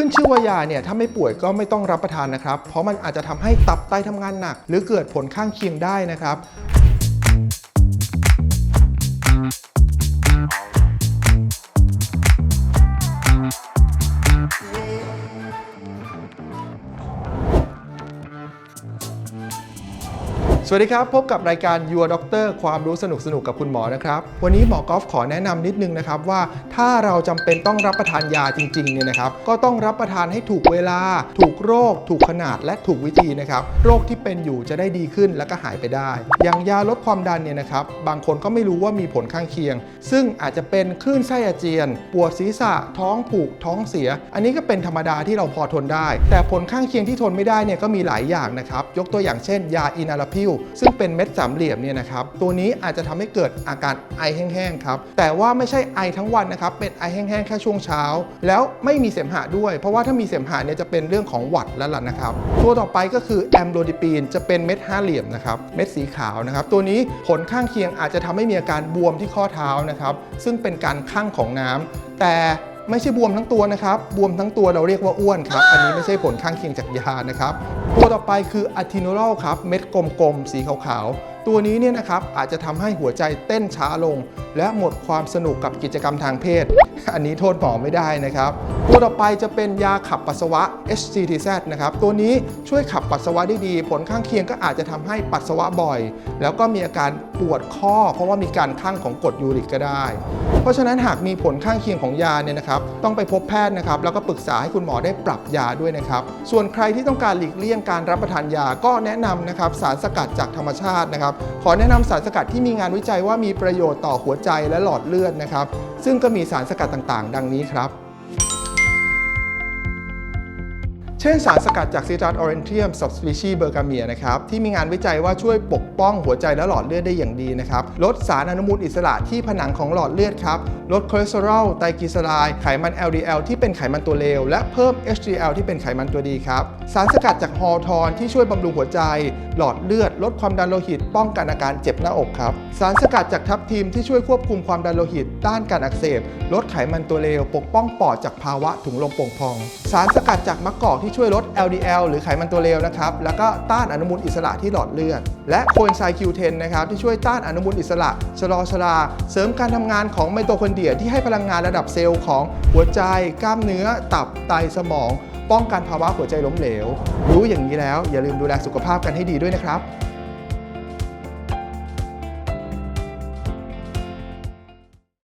ขึ้นชื่อว่ายาเนี่ยถ้าไม่ป่วยก็ไม่ต้องรับประทานนะครับ เพราะมันอาจจะทำให้ตับไตทำงานหนัก หรือเกิดผลข้างเคียงได้นะครับ สวัสดีครับ พบกับรายการ Your Doctor ความรู้สนุกสนุกกับคุณหมอนะครับ วันนี้หมอกอฟขอแนะนำนิดนึงนะครับว่าถ้าเราจำเป็นต้องรับประทานยาจริงๆเนี่ยนะครับก็ต้องรับประทานให้ถูกเวลา ถูกโรค ถูกขนาดและถูกวิธีนะครับโรคที่เป็นอยู่จะได้ดีขึ้นแล้วก็หายไปได้ อย่างยาลดความดันเนี่ยนะครับบางคนก็ไม่รู้ว่ามีผลข้างเคียง ซึ่งอาจจะเป็นคลื่นไส้อาเจียน ปวดศีรษะ ท้องผูกท้องเสีย อันนี้ก็เป็นธรรมดาที่เราพอทนได้ แต่ผลข้างเคียงที่ทนไม่ได้เนี่ยก็มีหลายอย่างนะครับยกตัวอย่างเช่น ยาอินาลาพิลซึ่งเป็นเม็ดสามเหลี่ยมเนี่ยนะครับตัวนี้อาจจะทำให้เกิดอาการไอแห้งๆครับแต่ว่าไม่ใช่ไอทั้งวันนะครับเป็นไอแห้งๆแค่ช่วงเช้า แล้วไม่มีเสมหะด้วย เพราะว่าถ้ามีเสมหะเนี่ยจะเป็นเรื่องของหวัดแล้วล่ะนะครับ ตัวต่อไปก็คือแอมโลดิปีนจะเป็นเม็ดห้าเหลี่ยมนะครับเม็ดสีขาวนะครับตัวนี้ผลข้างเคียงอาจจะทำให้มีอาการบวมที่ข้อเท้านะครับซึ่งเป็นการข้างของน้ำแต่ ไม่ใช่บวมทั้งตัวนะครับ บวมทั้งตัวเราเรียกว่าอ้วนครับ อันนี้ไม่ใช่ผลข้างเคียงจากยานะครับ ตัวต่อไปคืออะทิโนรอลครับ เม็ดกลมๆ สีขาวๆ ตัวนี้เนี่ยนะครับอาจจะทำให้หัวใจเต้นช้าลง และหมดความสนุกกับกิจกรรมทางเพศ อันนี้โทษหมอไม่ได้นะครับ ตัวต่อไปจะเป็นยาขับปัสสาวะ HCTZ นะครับตัวนี้ช่วยขับปัสสาวะได้ดี ผลข้างเคียงก็อาจจะทำให้ปัสสาวะบ่อย แล้วก็มีอาการปวดข้อ เพราะว่ามีการข้างของกรดยูริกก็ได้ เพราะฉะนั้นหากมีผลข้างเคียงของยาเนี่ยนะครับต้องไปพบแพทย์นะครับแล้วก็ปรึกษาให้คุณหมอได้ปรับยาด้วยนะครับส่วนใครที่ต้องการหลีกเลี่ยงการรับประทานยาก็แนะนำนะครับสารสกัดจากธรรมชาตินะครับขอแนะนำสารสกัดที่มีงานวิจัยว่ามีประโยชน์ต่อหัวใจและหลอดเลือดนะครับ ซึ่งก็มีสารสกัดต่างๆ ดังนี้ครับ เช่นสารสกัดจากซิตรัสออเรนเทียม subspecies b e r g a m i a นะครับที่มีงานวิจัยว่าช่วยปกป้องหัวใจและหลอดเลือดได้อย่างดีนะครับลดสารอนุมูลอิสระที่ผนังของหลอดเลือดครับลดคอเลสเตอรอลไตรกลีเซอไรด์ไขมัน LDL ที่เป็นไขมันตัวเลว และเพิ่ม HDL ที่เป็นไขมันตัวดีครับสารสกัดจากฮอลทอนที่ช่วยบำรุงหัวใจ หลอดเลือด ลดความดันโลหิต ป้องกันอาการเจ็บหน้าอกครับสารสกัดจากทับทิมที่ช่วยควบคุมความดันโลหิต ต้านการอักเสบ ลดไขมันตัวเลว ปกป้องปอดจากภาวะถุงลมโป่งพอง สารสกัดจากมะกอกที่ช่วยลด LDL หรือไขมันตัวเลวนะครับ แล้วก็ต้านอนุมูลอิสระที่หลอดเลือด และโคเอนไซม์ Q10 นะครับที่ช่วยต้านอนุมูลอิสระชะลอชราเสริมการทำงานของไมโตคอนเดรียที่ให้พลังงานระดับเซลล์ของหัวใจ กล้ามเนื้อ ตับ ไต สมอง ป้องกันภาวะหัวใจล้มเหลว รู้อย่างนี้แล้ว อย่าลืมดูแลสุขภาพกันให้ดีด้วยนะครับ